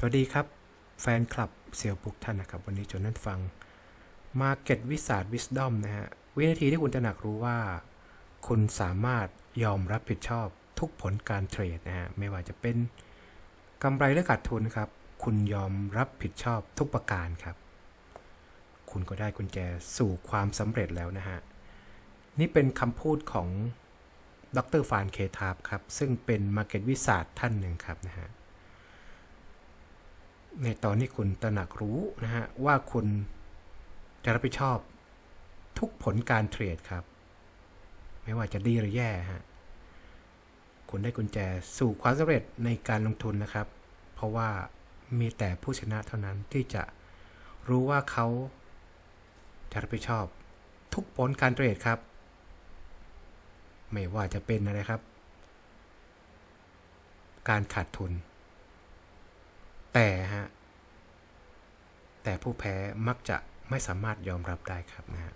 สวัสดีครับ แฟนคลับเซียวปุกท่านนะครับ วันนี้จนนั้นฟัง Market w i z a r d Wisdom นะฮะวินาทีที่คุณตระหนักรู้ว่า คุณสามารถยอมรับผิดชอบทุกผลการเทรดนะฮะไม่ว่าจะเป็นกำไรหรือขาดทุนครับ คุณยอมรับผิดชอบทุกประการครับ คุณก็ได้กุญแจสู่ความสำเร็จแล้วนะฮะนี่เป็นคำพูดของดรฟานเคทาบครับ ซึ่งเป็น Market w i z a r d ท่านหนึ่งครับนะฮะ ในตอนที่คุณตระหนักรู้นะฮะว่าคุณจะรับผิดชอบทุกผลการเทรดครับ ไม่ว่าจะดีหรือแย่ฮะคุณได้กุญแจสู่ความสำเร็จในการลงทุนนะครับ เพราะว่ามีแต่ผู้ชนะเท่านั้นที่จะรู้ว่าเขาจะรับผิดชอบทุกผลการเทรดครับ ไม่ว่าจะเป็นอะไรครับ การขาดทุน แต่ฮะแต่ผู้แพ้มักจะไม่สามารถยอมรับได้ครับนะฮะ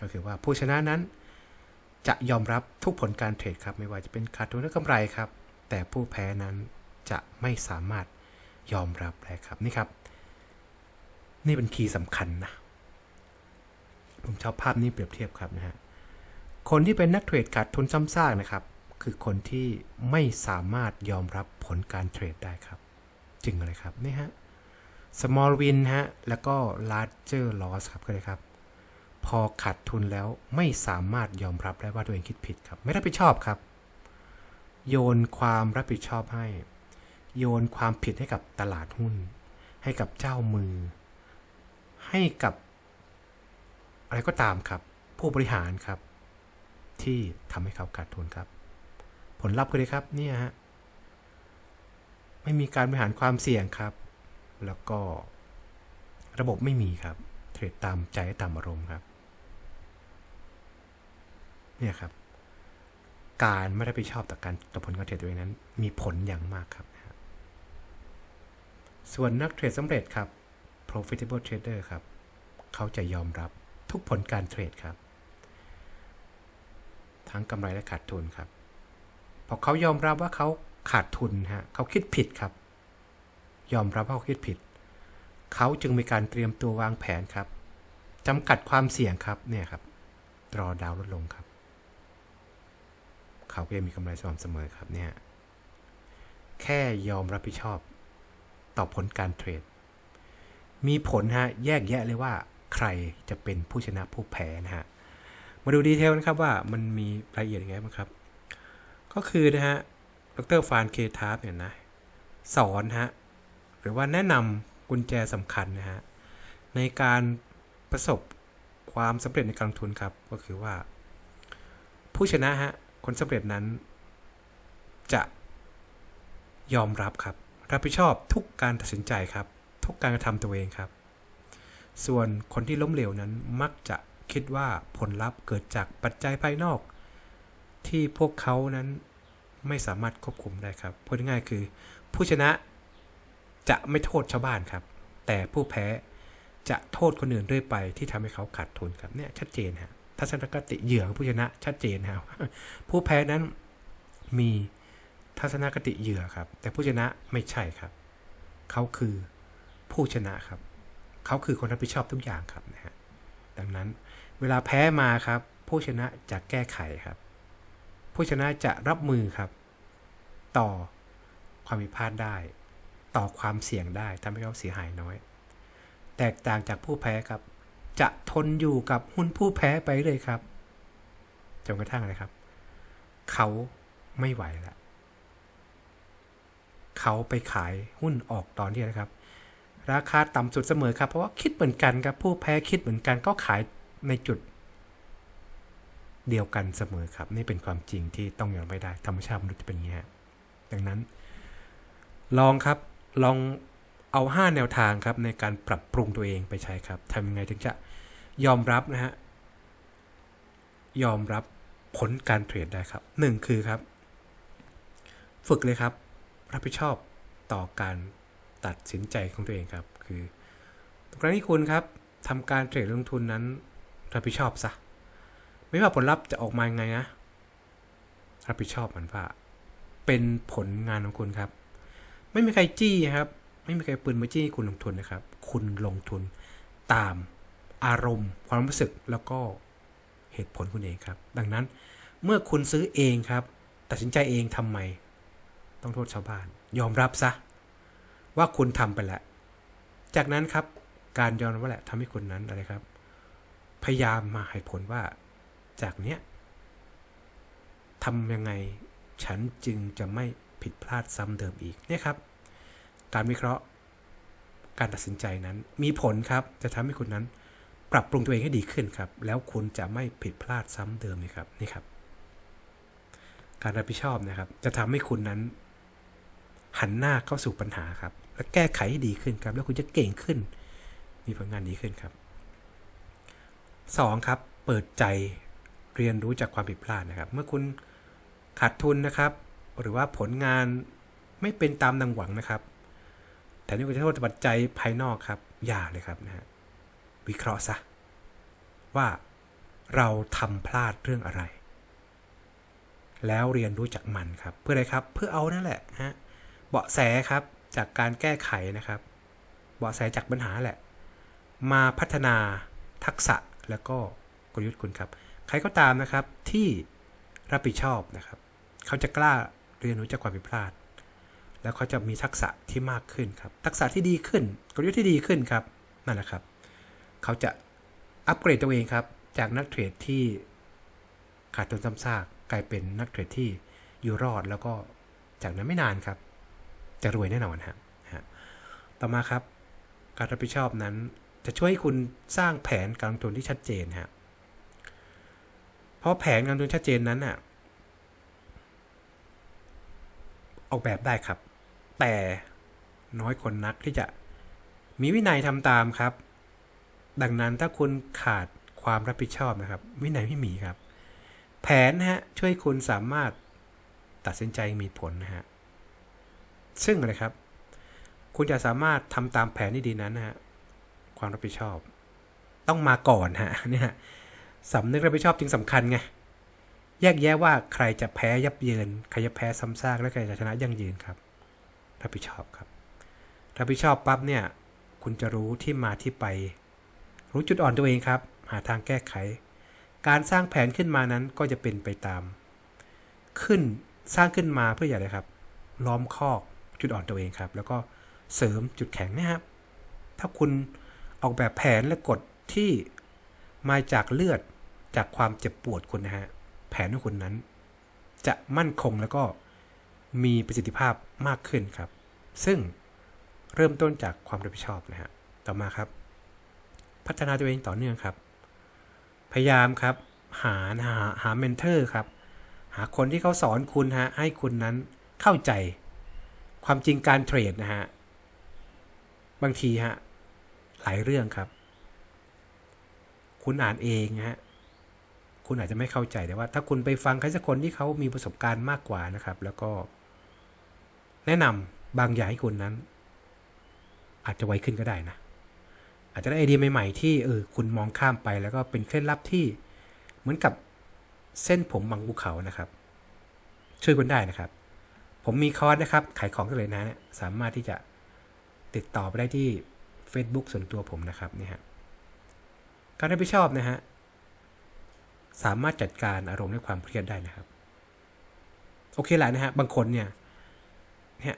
ก็คือว่าผู้ชนะนั้นจะยอมรับทุกผลการเทรดครับ ไม่ว่าจะเป็นขาดทุนหรือกำไรครับ แต่ผู้แพ้นั้นจะไม่สามารถยอมรับได้ครับนี่ครับ นี่เป็นคีย์สำคัญนะผมชอบภาพนี้เปรียบเทียบครับนะฮะคนที่เป็นนักเทรดขาดทุนซ้ำซากนะครับ คือคนที่ไม่สามารถยอมรับผลการเทรดได้ครับ จริงเลยครับนี่ฮะ small win ฮะ แล้วก็ larger loss ครับก็เลยครับ พอขาดทุนแล้วไม่สามารถยอมรับได้ว่าตัวเองคิดผิดครับ ไม่รับผิดชอบครับ โยนความรับผิดชอบให้ โยนความผิดให้กับตลาดหุ้น ให้กับเจ้ามือ ให้กับ อะไรก็ตามครับ ผู้บริหารครับ ที่ทำให้เขาขาดทุนครับ ผลลัพธ์ก็เลยครับ เนี่ยฮะ ไม่มีการบริหารความเสี่ยงครับ แล้วก็ระบบไม่มีครับ เทรดตามใจตามอารมณ์ครับ เนี่ยครับ การไม่ได้ไปชอบต่อการต่อผลการเทรดตัวเองนั้น มีผลอย่างมากครับ ส่วนนักเทรดสำเร็จครับ profitable trader ครับ เขาจะยอมรับทุกผลการเทรดครับ ทั้งกำไรและขาดทุนครับพอเขายอมรับว่าเขา ขาดทุนฮะเขาคิดผิดครับ ยอมรับว่าเขาคิดผิด เขาจึงมีการเตรียมตัววางแผนครับจำกัดความเสี่ยงครับเนี่ยครับรอดาวลดลงครับ เขาก็ยังมีกำไรสม่ำเสมอครับเนี่ยแค่ยอมรับผิดชอบต่อผลการเทรด มีผลฮะแยกแยะเลยว่าใครจะเป็นผู้ชนะผู้แพ้นะฮะมาดูดีเทลนะครับว่ามันมีรายละเอียดยังไงบ้างครับ ก็คือนะฮะ ดรฟานเคทาร์เนี่ยนะสอนฮะหรือว่าแนะนำกุญแจสำคัญนะฮะในการประสบความสำเร็จในการลงทุนครับก็คือว่า ผู้ชนะฮะคนสำเร็จนั้น จะยอมรับครับ รับผิดชอบทุกการตัดสินใจครับ ทุกการกระทำตัวเองครับ ส่วนคนที่ล้มเหลวนั้นมักจะคิดว่าผลลัพธ์เกิดจากปัจจัยภายนอก ที่พวกเขานั้น ไม่สามารถควบคุมได้ครับพูดง่ายๆคือ ผู้ชนะจะไม่โทษชาวบ้านครับ แต่ผู้แพ้จะโทษคนอื่นด้วยไปที่ทำให้เขาขาดทุนครับเนี่ยชัดเจนฮะทัศนคติเหยื่อของผู้ชนะชัดเจนครับผู้แพ้นั้นมีทัศนคติเหยื่อครับ แต่ผู้ชนะไม่ใช่ครับ เขาคือผู้ชนะครับ เขาคือคนรับผิดชอบทุกอย่างครับนะฮะดังนั้นเวลาแพ้มาครับ ผู้ชนะจะแก้ไขครับ ผู้ชนะจะรับมือครับ ต่อความผิดพลาดได้ ต่อความเสี่ยงได้ทำให้เขาเสียหายน้อย แตกต่างจากผู้แพ้ครับ จะทนอยู่กับหุ้นผู้แพ้ไปเลยครับจนกระทั่งอะไรครับ เขาไม่ไหวแล้วเขาไปขายหุ้นออกตอนที่นะครับ ราคาต่ำสุดเสมอครับ เพราะว่าคิดเหมือนกันครับ ผู้แพ้คิดเหมือนกันก็ขายในจุด เดียวกันเสมอครับ นี่เป็นความจริงที่ต้องยอมไม่ได้ธรรมชาติมนุษย์จะเป็นอย่างนี้ ดังนั้น ลองครับลองเอา 5 แนวทางครับในการปรับปรุงตัวเองไปใช้ครับทำยังไงถึงจะยอมรับนะฮะยอมรับผลการเทรดได้ครับหนึ่งคือครับ ฝึกเลยครับ รับผิดชอบต่อการตัดสินใจของตัวเองครับ คือทุกครั้งที่คุณครับทำการเทรดลงทุนนั้นรับผิดชอบซะไม่ว่าผลลัพธ์จะออกมายังไงนะรับผิดชอบมันว่า เป็นผลงานของคุณครับ ไม่มีใครจี้ครับ ไม่มีใครปืนมาจี้คุณลงทุนนะครับ คุณลงทุนตามอารมณ์ ความรู้สึกแล้วก็เหตุผลคุณเองครับ ดังนั้นเมื่อคุณซื้อเองครับ ตัดสินใจเองทำไม ต้องโทษชาวบ้าน ยอมรับซะ ว่าคุณทำไปแล้ว จากนั้นครับการยอมรับว่าแหละทำให้คุณนั้นอะไรครับ พยายามมาให้ผลว่า จากเนี้ยทำยังไง ฉันจึงจะไม่ผิดพลาดซ้ำเดิมอีกเนี่ยครับ การวิเคราะห์การตัดสินใจนั้น มีผลครับจะทำให้คุณนั้น ปรับปรุงตัวเองให้ดีขึ้นครับ แล้วคุณจะไม่ผิดพลาดซ้ำเดิมนี่ครับนี่ครับ การรับผิดชอบนะครับ จะทำให้คุณนั้น หันหน้าเข้าสู่ปัญหาครับ และแก้ไขให้ดีขึ้นครับ แล้วคุณจะเก่งขึ้น มีผลงานดีขึ้นครับ 2. ครับ เปิดใจเรียนรู้จากความผิดพลาดนะครับ เมื่อคุณ ขาดทุนนะครับ หรือว่าผลงานไม่เป็นตามดังหวังนะครับ แต่นี่คุณจะโทษปัจจัยภายนอกครับ อย่าเลยครับนะฮะวิเคราะห์ซะว่าเราทำพลาดเรื่องอะไร แล้วเรียนรู้จากมันครับ เพื่ออะไรครับ เพื่อเอานั่นแหละฮะเบาะแสครับจากการแก้ไขนะครับ เบาะแสจากปัญหาแหละ มาพัฒนาทักษะแล้วก็กลยุทธ์คุณครับ ใครก็ตามนะครับที่รับผิดชอบนะครับ เขาจะกล้าเรียนรู้จากความผิดพลาด แล้วเขาจะมีทักษะที่มากขึ้นครับ ทักษะที่ดีขึ้นกลยุทธ์ที่ดีขึ้นครับนั่นแหละครับ เขาจะอัปเกรดตัวเองครับ จากนักเทรดที่ขาดทุนซ้ำซากกลายเป็นนักเทรดที่อยู่รอดแล้วก็จากนั้นไม่นานครับ จะรวยแน่นอนครับนะฮะต่อมาครับ การรับผิดชอบนั้น จะช่วยให้คุณสร้างแผนการลงทุนที่ชัดเจนฮะเพราะแผนการลงทุนชัดเจนนั้นน่ะ ออกแบบได้ครับ แต่น้อยคนนักที่จะมีวินัยทำตามครับ ดังนั้นถ้าคุณขาดความรับผิดชอบนะครับ วินัยไม่มีครับ แผนนะฮะช่วยคุณสามารถตัดสินใจมีผลนะฮะซึ่งอะไรครับ คุณจะสามารถทำตามแผนที่ดีนั้นนะฮะความรับผิดชอบ ต้องมาก่อนฮะเนี่ยสำนึกรับผิดชอบจึงสำคัญไง แยกแยะว่าใครจะแพ้ยับเยิน ใครจะแพ้ซ้ำซากและใครจะชนะยั่งยืนครับรับผิดชอบครับรับผิดชอบปั๊บเนี่ย คุณจะรู้ที่มาที่ไป รู้จุดอ่อนตัวเองครับ หาทางแก้ไข การสร้างแผนขึ้นมานั้นก็จะเป็นไปตาม ขึ้นสร้างขึ้นมาเพื่ออย่างไรครับ ล้อมคอกจุดอ่อนตัวเองครับ แล้วก็เสริมจุดแข็งนะครับ ถ้าคุณออกแบบแผนและกฎที่มาจากเลือดจากความเจ็บปวดคุณนะฮะ แผนของคุณนั้น จะมั่นคงแล้วก็มีประสิทธิภาพมากขึ้นครับ ซึ่งเริ่มต้นจากความรับผิดชอบนะฮะต่อมาครับ พัฒนาตัวเองต่อเนื่องครับ พยายามครับ หาหาหาเมนเทอร์ครับ หาคนที่เขาสอนคุณฮะให้คุณนั้นเข้าใจ ความจริงการเทรดนะฮะบางทีฮะหลายเรื่องครับ คุณอ่านเองฮะ คุณอาจจะไม่เข้าใจแต่ว่า ถ้าคุณไปฟังใครสักคนที่เขามีประสบการณ์มากกว่านะครับ แล้วก็ แนะนำบางอย่างให้คุณนั้น อาจจะไวขึ้นก็ได้นะ อาจจะได้ไอเดียใหม่ๆที่เออคุณมองข้ามไปแล้วก็เป็นเคล็ดลับที่เหมือนกับเส้นผมบางภูเขานะครับ ช่วยคุณได้นะครับ ผมมีคอร์สนะครับ ขายของกันเลยนะเนี่ยสามารถที่จะติดต่อไปได้ที่ Facebook ส่วนตัวผมนะครับนี่ฮะการรับผิดชอบนะฮะ สามารถจัดการอารมณ์และความเครียดได้นะครับ โอเคแหละนะฮะบางคนเนี่ยเนี่ย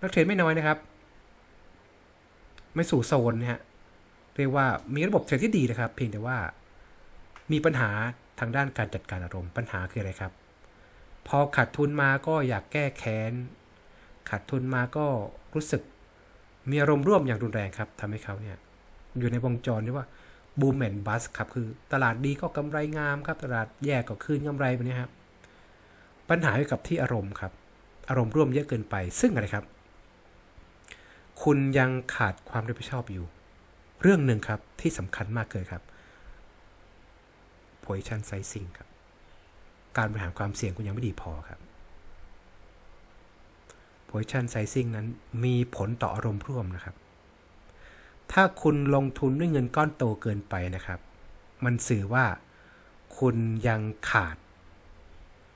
นักเทรดไม่น้อยนะครับ ไม่สู่โซนนะฮะเรียกว่ามีระบบเทรดที่ดีนะครับ เพียงแต่ว่ามีปัญหาทางด้านการจัดการอารมณ์ปัญหาคืออะไรครับ พอขาดทุนมาก็อยากแก้แค้นขาดทุนมาก็รู้สึกมีอารมณ์ร่วมอย่างรุนแรงครับทำให้เขาเนี่ยอยู่ในวงจรที่ว่า บูมแอนบัสครับคือตลาดดีก็กำไรงามครับ ตลาดแย่ก็คืนกำไรแบบนี้ครับปัญหาเกี่ยวกับที่อารมณ์ครับ อารมณ์ร่วมเยอะเกินไปซึ่งอะไรครับ คุณยังขาดความรับผิดชอบอยู่ เรื่องหนึ่งครับที่สำคัญมากเลยครับ position sizing ครับ การบริหารความเสี่ยงคุณยังไม่ดีพอครับ position sizing นั้นมีผลต่ออารมณ์ร่วมนะครับ ถ้าคุณลงทุนด้วยเงินก้อนโตเกินไปนะครับ มันสื่อว่าคุณยังขาด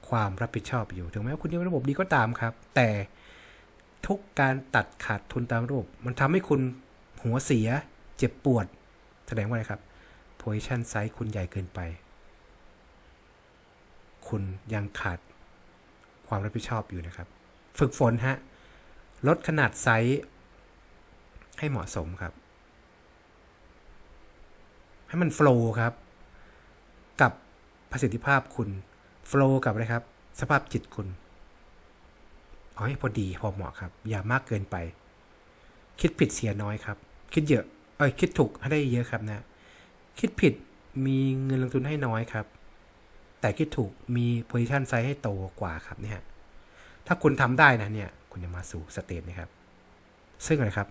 ความรับผิดชอบอยู่ ถึงแม้ว่าคุณจะมีระบบดีก็ตามครับ แต่ทุกการตัดขาดทุนตามรูปมันทำให้คุณหัวเสียเจ็บปวด แสดงว่าอะไรครับ position size คุณใหญ่เกินไป คุณยังขาดความรับผิดชอบอยู่นะครับ ฝึกฝนฮะ ลดขนาดไซส์ให้เหมาะสมครับ ให้มันโฟล์ครับ กับประสิทธิภาพคุณโฟล์กับอะไรครับ สภาพจิตคุณเอาให้พอดีพอเหมาะครับ อย่ามากเกินไป คิดผิดเสียน้อยครับ คิดเยอะเอ้ยคิดถูกให้ได้เยอะครับนะ คิดผิดมีเงินลงทุนให้น้อยครับ แต่คิดถูกมี position size ให้โตกว่าครับเนี่ยถ้าคุณทำได้นะเนี่ย คุณจะมาสู่สเตจนี้ครับ ซึ่งอะไรครับ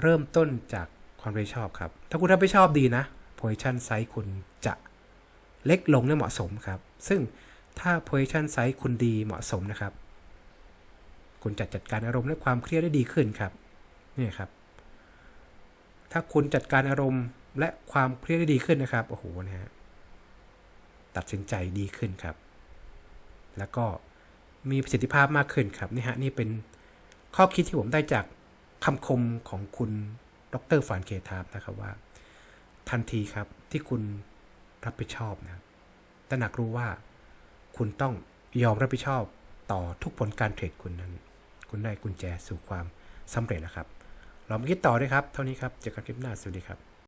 เริ่มต้นจาก ความรับผิดชอบครับ ถ้าคุณรับผิดชอบดีนะ position size คุณจะเล็กลงได้เหมาะสมครับ ซึ่งถ้า position size คุณดีเหมาะสมนะครับ คุณจะจัดการอารมณ์และความเครียดได้ดีขึ้นครับ นี่ครับ ถ้าคุณจัดการอารมณ์และความเครียดได้ดีขึ้นนะครับ โอ้โหนะฮะ ตัดสินใจดีขึ้นครับ แล้วก็มีประสิทธิภาพมากขึ้นครับ นี่ฮะ นี่เป็นข้อคิดที่ผมได้จากคำคมของคุณ ดรฟานเคทาบนะครับว่า ทันทีครับที่คุณรับผิดชอบนะตระหนักรู้ว่าคุณต้องยอมรับผิดชอบต่อทุกผลการเทรดคุณนั้น คุณได้กุญแจสู่ความสำเร็จนะครับ เรามาคิดต่อด้วยครับ เท่านี้ครับเจอกันคลิปหน้าสวัสดีครับ